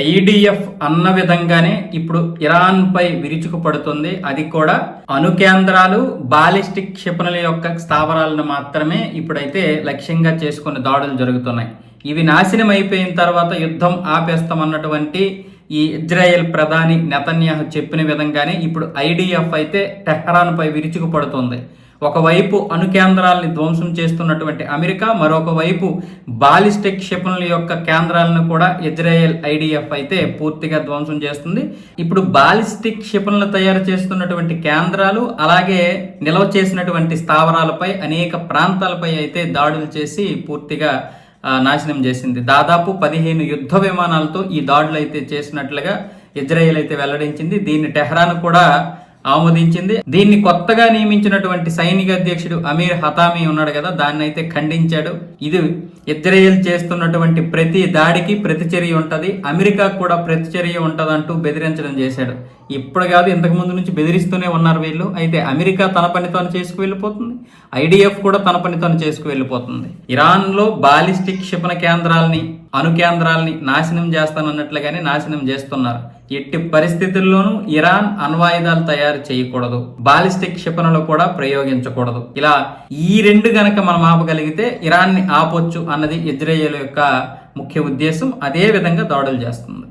IDF అన్న విధంగానే ఇప్పుడు ఇరాన్ పై విరుచుకుపడుతుంది. అది కూడా అణు కేంద్రాలు బాలిస్టిక్ క్షిపణుల యొక్క స్థావరాలను మాత్రమే ఇప్పుడైతే లక్ష్యంగా చేసుకుని దాడులు జరుగుతున్నాయి. ఇవి నాశనం అయిపోయిన తర్వాత యుద్ధం ఆపేస్తామన్నటువంటి ఈ ఇజ్రాయెల్ ప్రధాని నెతన్యాహు చెప్పిన విధంగానే ఇప్పుడు ఐడిఎఫ్ అయితే టెహరాన్ పై విరుచుకుపడుతుంది. ఒకవైపు అణుకేంద్రాలని ధ్వంసం చేస్తున్నటువంటి అమెరికా మరొక వైపు బాలిస్టిక్ క్షిపణుల యొక్క కేంద్రాలను కూడా ఇజ్రాయెల్ ఐడిఎఫ్ అయితే పూర్తిగా ధ్వంసం చేస్తుంది. ఇప్పుడు బాలిస్టిక్ క్షిపణులు తయారు చేస్తున్నటువంటి కేంద్రాలు అలాగే నిల్వ చేసినటువంటి స్థావరాలపై అనేక ప్రాంతాలపై అయితే దాడులు చేసి పూర్తిగా నాశనం చేసింది. దాదాపు పదిహేను యుద్ధ విమానాలతో ఈ దాడులు అయితే చేసినట్లుగా ఇజ్రాయెల్ అయితే వెల్లడించింది. దీన్ని టెహ్రాన్ కూడా ఆమోదించింది. దీన్ని కొత్తగా నియమించినటువంటి సైనిక అధ్యక్షుడు అమీర్ హతామీ ఉన్నాడు కదా దాన్ని అయితే ఖండించాడు. ఇది ఇజ్రాయెల్ చేస్తున్నటువంటి ప్రతి దాడికి ప్రతిచర్య ఉంటుంది. అమెరికా కూడా ప్రతిచర్య ఉంటుంది అంటూ బెదిరించడం చేశాడు. ఇప్పుడు కాదు ఇంతకు ముందు నుంచి బెదిరిస్తూనే ఉన్నారు వీళ్ళు. అయితే అమెరికా తన పని తాను చేసుకు వెళ్ళిపోతుంది. ఐడిఎఫ్ కూడా తన పని తాను చేసుకు వెళ్ళిపోతుంది. ఇరాన్లో బాలిస్టిక్ క్షిపణ కేంద్రాలని అణు కేంద్రాలని నాశనం చేస్తానన్నట్లుగానే నాశనం చేస్తున్నారు. ఎట్టి పరిస్థితుల్లోనూ ఇరాన్ అణ్వాయుధాలు తయారు చేయకూడదు. బాలిస్టిక్ క్షిపణులు కూడా ప్రయోగించకూడదు. ఇలా ఈ రెండు గనక మనం ఆపగలిగితే ఇరాన్ని ఆపొచ్చు అన్నది ఇజ్రాయేల్ యొక్క ముఖ్య ఉద్దేశం. అదే విధంగా దాడులు చేస్తుంది.